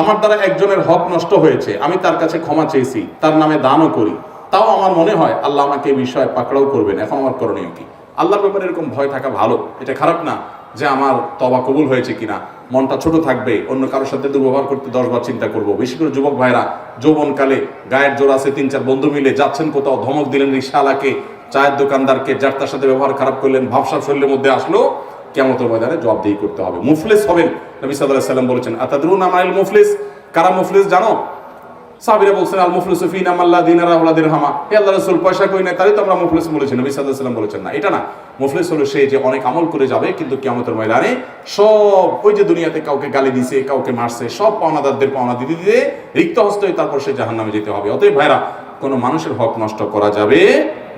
আমার দ্বারা একজনের হক নষ্ট হয়েছে, আমি তার কাছে ক্ষমা চেয়েছি, তার নামে দানও করি। তাও আমার মনে হয় আল্লাহ আমাকে এই বিষয়ে পাকড়াও করবেন। এখন আমার করণীয় কি? আল্লাহর ব্যাপারে এরকম ভয় থাকা ভালো। এটা খারাপ না যে আমার তবা কবুল হয়েছে কিনা। মনটা ছোট থাকবে, অন্য কারোর সাথে দুর্ব্যবহার করতে দশবার চিন্তা করব। বেশি করে যুবক ভাইরা, যৌবনকালে গায়ের জোর আছে, তিন চার বন্ধু মিলে যাচ্ছেন কোথাও, ধমক দিলেন রিক্সাওয়ালাকে, চায়ের দোকানদারকে, যার তার সাথে ব্যবহার খারাপ করলেন, ভাবসাব শরীরের মধ্যে আসলো কেমতের ময়দানে জবাবদিহি করতে হবে। মুফলিস হবেন। নবী সাল্লাল্লাহু সাল্লাম বলেছেন, আতাদরুন আমাইল মুফলিস? কারা মুফলিস জানো? সাহাবীরা বলছেন, আল মুফলিসু ফিনা মাল্লা দিনারা ওয়ালা দিরহামা। হে আল্লাহ রাসূল, পয়সা কই নাই? তাই তো আমরা মুফলিস বলেছেন নবী সাল্লাল্লাহু সাল্লাম বলেছেন, না, এটা না। মুফলিস হলো সে যে অনেক আমল করে যাবে, কিন্তু কিয়ামতের ময়দানে সব ওই যে দুনিয়াতে কাউকে গালি দিছে, কাউকে মারছে, সব পাওনাদারদের পাওনা দিতে দিতে রিক্ত হস্ত হয়ে তারপর সে জাহান্নামে যেতে হবে। অতএব ভাইরা, কোনো মানুষের হক নষ্ট করা যাবে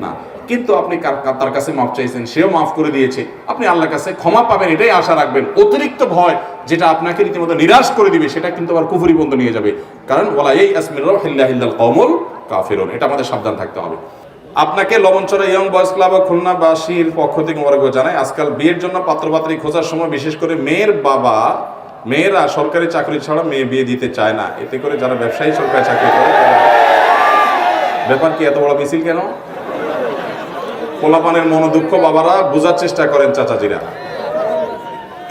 না। কিন্তু আপনি তার কাছে মাফ চাইছেন, সেও মাফ করে দিয়েছে। আপনি আল্লাহর কাছে ক্ষমা পাবেন, এটাই আশা রাখবেন। অতিরিক্ত ভয় যেটা আপনাকে রীতিমতো নিরাশ করে দিবে, সেটা কিন্তু আবার কুফুরি বন্ধ নিয়ে যাবে। কারণ ওলা এই আসমির কমল কাফিরুন। এটা আমাদের সাবধান থাকতে হবে। আপনাকে লবণচরা ইয়ং বয়স ক্লাব ও খুলনাবাসীর পক্ষ থেকে মোবারক জানাই। আজকাল বিয়ের জন্য পাত্রপাত্রী খোঁজার সময় বিশেষ করে মেয়ের বাবা, মেয়েরা সরকারি চাকরি ছাড়া মেয়ে বিয়ে দিতে চায় না। এতে করে যারা ব্যবসায়ী সরকারি চাকরি করে ব্যাপার কি এত বড় মিছিল কেন? পোলাপানের মনোদুঃখ বাবারা, বোঝার চেষ্টা করেন চাচাজিরা।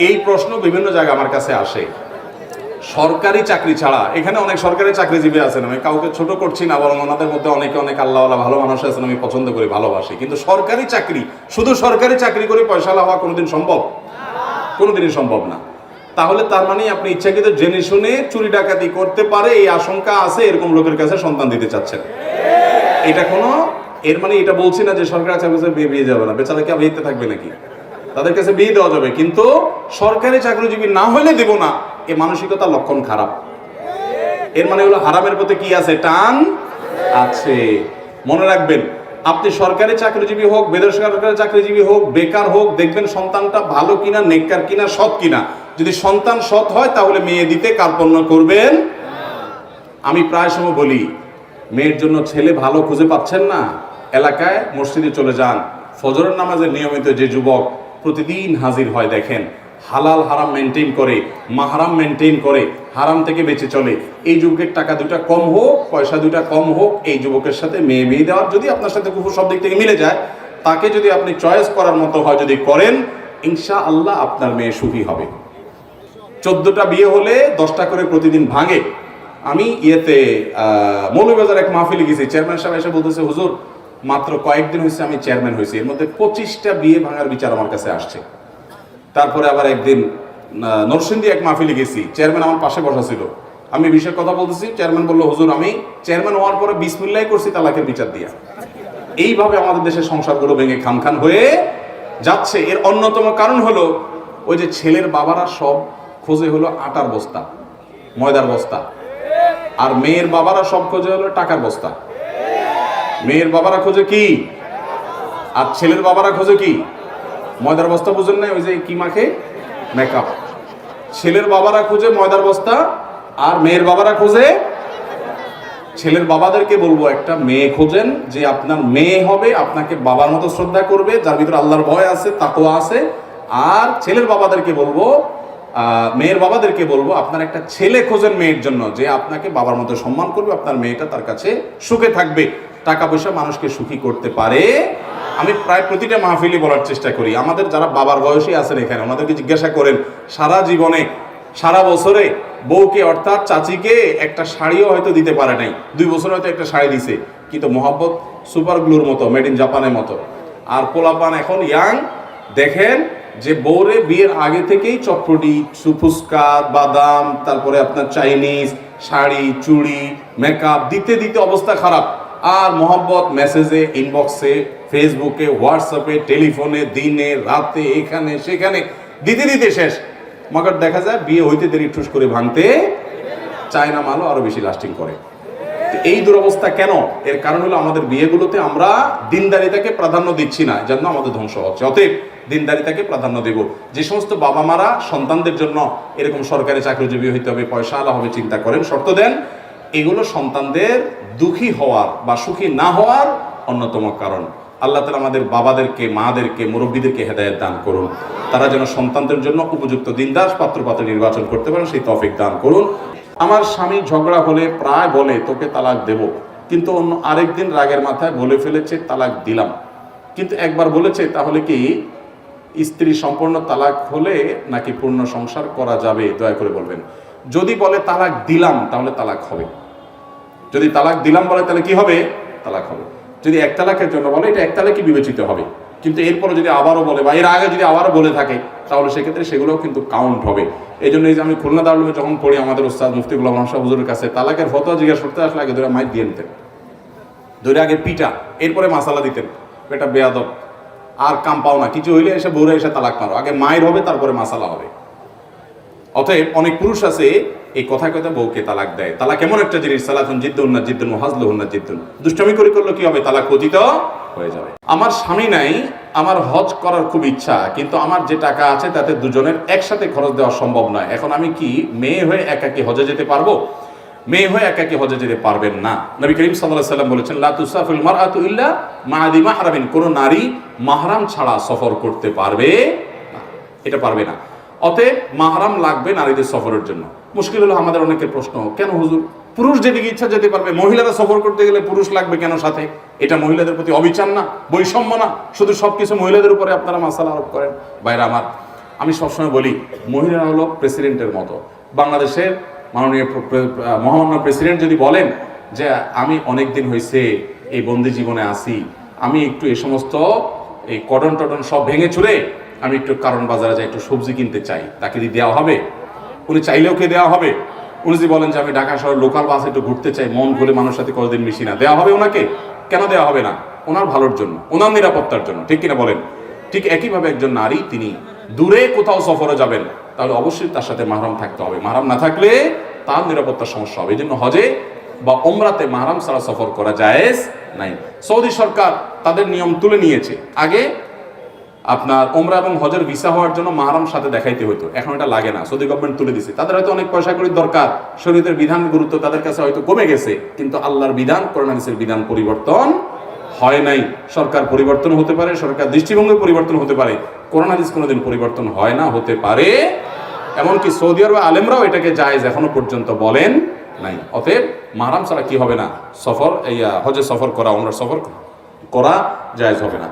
এই প্রশ্ন বিভিন্ন জায়গায় আমার কাছে আসে। সরকারি চাকরি ছাড়া, এখানে অনেক সরকারি চাকরিজীবী আছেন, আমি কাউকে ছোট করছি না, বরং ওনাদের মধ্যে অনেকে অনেক আল্লাহওয়ালা ভালো মানুষ আছেন, আমি পছন্দ করি, ভালোবাসি। কিন্তু সরকারি চাকরি, শুধু সরকারি চাকরি করে পয়সা হওয়া কোনোদিন সম্ভব? কোনোদিনই সম্ভব না। তাহলে তার মানে আপনি ইচ্ছাকৃত জেনে শুনে চুরি ডাকাতি করতে পারে, এই আশঙ্কা আছে, এরকম লোকের কাছে সন্তান দিতে চাচ্ছেন। এটা কোনো এর মানে এটা বলছি না যে সরকারি চাকরি বিয়ে বিয়ে যাবে না। বেচারা কি বিয়েতে থাকবে নাকি? তাদের কাছে বিয়ে দেওয়া যাবে, কিন্তু সরকারি চাকরিজীবী না হলে দেব না। এ মানসিকতার লক্ষণ খারাপ। এর মানে হলো হারামের প্রতি কি আছে? টান আছে। মনে রাখবেন, আপনি সরকারি চাকরিজীবী হোক, বেসরকারি চাকরিজীবী হোক, বেকার হোক, দেখবেন সন্তানটা ভালো কিনা, নেককার কিনা, সৎ কিনা। যদি সন্তান সৎ হয়, তাহলে মেয়ে দিতে কার্পণ্য করবেন। আমি প্রায় সময় বলি, মেয়ের জন্য ছেলে ভালো খুঁজে পাচ্ছেন না? এলাকায় মসজিদে চলে যান। ফজরের নামাজের নিয়মিত যে যুবক প্রতিদিন হাজির হয় দেখেন হালাল হারাম মেনটেন করে মাহারাম মেনটেন করে হারাম থেকে বেঁচে চলে। এই যুবকের টাকা দুটা কম হোক পয়সা দুটা কম হোক এই যুবকের সাথে মেয়ে বিয়ে দেওয়ার যদি আপনার সাথে কুকুর সব দিক থেকে মিলে যায় তাকে যদি আপনি চয়েস করার মতো হয় যদি করেন ইনশা আল্লাহ আপনার মেয়ে সুখী হবে। চোদ্দটা বিয়ে হলে দশটা করে প্রতিদিন ভাঙে। আমি ইয়েতে আহ, মৌলভীবাজার এক মাহফিলে গেছি। চেয়ারম্যান সাহেব এসে বলতেছে হুজুর মাত্র কয়েকদিন হয়েছে আমি চেয়ারম্যান হয়েছি। এর মধ্যে পঁচিশটা বিয়ে ভাঙার বিচার আমার কাছে আসছে। তারপরে আবার একদিন নরসিংদী এক মাহফিলে গেছি। চেয়ারম্যান আমার পাশে বসা ছিল। আমি বিষয়ের কথা বলতেছি। চেয়ারম্যান বলল, হুজুর, আমি চেয়ারম্যান হওয়ার পরে বিসমিল্লাই করছি তালাকের বিচার দিয়া। এইভাবে আমাদের দেশের সংসারগুলো ভেঙে খান খান হয়ে যাচ্ছে। এর অন্যতম কারণ হলো, ওই যে ছেলের বাবারা সব খোঁজে হলো আটার বস্তা, ময়দার বস্তা। আর মেয়ের বাবারা সব খোঁজে হলো টাকার বস্তা। মেয়ের বাবারা খোঁজে কি? আর ছেলের বাবারা খোঁজে কি? ময়দার বস্তা বুঝেন নাই? ওই যে কি মাখে মেকআপ। ছেলের বাবারা খোঁজে ময়দার বস্তা, আর মেয়ের বাবারা খোঁজে? ছেলের বাবাদেরকে বলব, একটা মেয়ে খোঁজেন যে আপনার মেয়ে হবে, আপনাকে বাবার মতো শ্রদ্ধা করবে, যার ভিতরে আল্লাহর ভয় আছে, তাকওয়া আছে। আর ছেলের বাবাদেরকে বলব মেয়ের বাবাদেরকে বলব, আপনার একটা ছেলে খোঁজেন মেয়ের জন্য, যে আপনাকে বাবার মতো সম্মান করবে, আপনার মেয়েটা তার কাছে সুখে থাকবে। টাকা পয়সা মানুষকে সুখী করতে পারে। আমি প্রায় প্রতিটা মাহফিলি বলার চেষ্টা করি। আমাদের যারা বাবার বয়সী আছেন এখানে, ওনাদেরকে জিজ্ঞাসা করেন, সারা জীবনে, সারা বছরে বউকে অর্থাৎ চাচিকে একটা শাড়িও হয়তো দিতে পারে নাই। দুই বছর হয়তো একটা শাড়ি দিছে। কিন্তু মোহাম্মত সুপার গ্লুর মতো মেড ইন জাপানের মতো। আর পোলাপান এখন ইয়াং দেখেন যে বউরে বিয়ের আগে থেকেই চটপটি সুফুসকা, বাদাম, তারপরে আপনার চাইনিজ শাড়ি, চুড়ি মেকআপ দিতে দিতে অবস্থা খারাপ। আর মোহাম্মত মেসেজে ইনবক্সে ফেসবুকে হোয়াটসঅ্যাপে টেলিফোনে দিনে, রাতে, এখানে, সেখানে, দিতে দিতে শেষ। মগর দেখা যায় বিয়ে হইতে দেরি, ঠুস করে ভাঙতে চায় না মালও আরও বেশি লাস্টিং করে। এই দুরবস্থা কেন? এর কারণ হলো আমাদের বিয়েগুলোতে আমরা দিনদারিতাকে প্রাধান্য দিচ্ছি না, এজন্য আমাদের ধ্বংস হচ্ছে। অতএব দিনদারিতাকে প্রাধান্য দেব। যে সমস্ত বাবা মারা সন্তানদের জন্য এরকম সরকারি চাকরিজীবী হইতে হবে, পয়সা আলা হবে, চিন্তা করেন, শর্ত দেন এগুলো সন্তানদের দুঃখী হওয়ার বা সুখী না হওয়ার অন্যতম কারণ। আল্লাহ তালা আমাদের বাবাদেরকে, মাদেরকে, মুরব্বীদেরকে হেদায়ত দান করুন। তারা যেন সন্তানদের জন্য উপযুক্ত দিনদাস পাত্র পাত্র নির্বাচন করতে পারেন, সেই তফিক দান করুন। আমার স্বামী ঝগড়া হলে প্রায় বলে, তোকে তালাক দেব। কিন্তু অন্য আরেকদিন রাগের মাথায় বলে ফেলেছে, তালাক দিলাম। কিন্তু একবার বলেছে, তাহলে কি স্ত্রী সম্পূর্ণ তালাক হলে নাকি পূর্ণ সংসার করা যাবে? দয়া করে বলবেন। যদি বলে, তালাক দিলাম, তাহলে তালাক হবে। যদি তালাক দিলাম বলে, তাহলে কি হবে? তালাক হবে। যদি এক তালাকের জন্য বলে, এটা এক তালাকই বিবেচিত হবে। কিন্তু এরপরে যদি আবারও বলে, বা এর আগে যদি আবারও বলে থাকে, তাহলে সেক্ষেত্রে সেগুলোও কিন্তু কাউন্ট হবে। এই জন্য আমি খুলনা দারুমে যখন পড়ি, আমাদের ওস্তাদ মুফতি গুলাম শাহ হুজুরের কাছে, তালাকের ফতোয়া জিজ্ঞাসা করতে আসলে আগে ধরে মাইক দিয়ে নিতেন। ধরে আগে পিটা, এরপরে মাসালা দিতেন। এটা বেয়াদব। আর কাম পাও না। কিছু হইলে এসে বউরে এসে তালাক মারো। আগে মায়ের হবে, তারপরে মাসালা হবে। অতএব অনেক পুরুষ আছে, এই কথা কথা বউকে তালাক দেয়। তালাক এমন একটা জিনিস, সালাতুন জিদ্দুন না জিদ্দুন হাজলু না জিদ্দুন। দুষ্টামি করে করলে কি হবে? তালাক পতিত হয়ে যাবে। আমার স্বামী নাই, আমার হজ করার খুব ইচ্ছা, কিন্তু আমার যে টাকা আছে তাতে দুজনের একসাথে খরচ দেওয়া সম্ভব নয়। এখন আমি কি মেয়ে হয়ে একাকি হজে যেতে পারব? মেয়ে হয়ে একাকি হজে যেতে পারবেন না। নবী করিম সাল্লাহ সাল্লাম বলেছেন, লা তুসাফিল মারআতু ইল্লা মাহাদি মাহরামিন। কোন নারী মাহরাম ছাড়া সফর করতে পারবে এটা পারবে না। অতএব মাহরাম লাগবে নারীদের সফরের জন্য। মুশকিল হলো আমাদের অনেকের প্রশ্ন, কেন হুজুর? পুরুষ যেদিকে ইচ্ছা যেতে পারবে, মহিলারা সফর করতে গেলে পুরুষ লাগবে কেন সাথে? এটা মহিলাদের প্রতি অবিচার না, বৈষম্য না। শুধু সবকিছু মহিলাদের উপরে আপনারা মাসালা আরোপ করেন। বাইরে আমার, আমি সবসময় বলি, মহিলারা হলো প্রেসিডেন্টের মতো। বাংলাদেশের মাননীয় মহামান্য প্রেসিডেন্ট যদি বলেন যে, আমি অনেক দিন হয়েছে এই বন্দি জীবনে আসি আমি একটু এ সমস্ত এই কটন টটন সব ভেঙে চুরে আমি একটু কারণ বাজারে যাই, একটু সবজি কিনতে চাই, তাকে কি দেওয়া হবে? উনি চাইলেও কে দেওয়া হবে? উনি যদি বলেন যে আমি ঢাকা শহর লোকাল বাসে একটু ঘুরতে চাই, মন করে মানুষের সাথে কতদিন মিশি না। দেওয়া হবে ওনাকে? কেন দেওয়া হবে না? ওনার ভালোর জন্য, ওনার নিরাপত্তার জন্য। ঠিক কিনা বলেন? ঠিক একইভাবে একজন নারী, তিনি দূরে কোথাও সফরে যাবেন, তাহলে অবশ্যই তার সাথে মাহরাম থাকতে হবে। মাহরাম না থাকলে তার নিরাপত্তার সমস্যা হবে। এই জন্য হজে বা ওমরাতে মাহরাম ছাড়া সফর করা জায়েজ নাই। সৌদি সরকার তাদের নিয়ম তুলে নিয়েছে। আগে আপনার ওমরা এবং হজের ভিসা হওয়ার জন্য মাহরাম সাথে দেখাইতে হতো এখন এটা লাগে না। সৌদি গভর্নমেন্ট তুলে দিছে। তাদের হয়তো অনেক পয়সা করি দরকার। শরীরের বিধান গুরুত্ব তাদের কাছে হয়তো কমে গেছে। কিন্তু আল্লাহর বিধান করোনানিসের বিধান পরিবর্তন হয় নাই। সরকার পরিবর্তন হতে পারে, সরকার দৃষ্টিভঙ্গি পরিবর্তন হতে পারে। করোনাদিস কোনোদিন পরিবর্তন হয় না, হতে পারে। এমনকি সৌদি আরব আলেমরাও এটাকে জায়েজ এখনও পর্যন্ত বলেন নাই। অতএব মাহরাম ছাড়া কি হবে না? সফর, এই হজে সফর করা ওমরা সফর করা জায়েজ হবে না।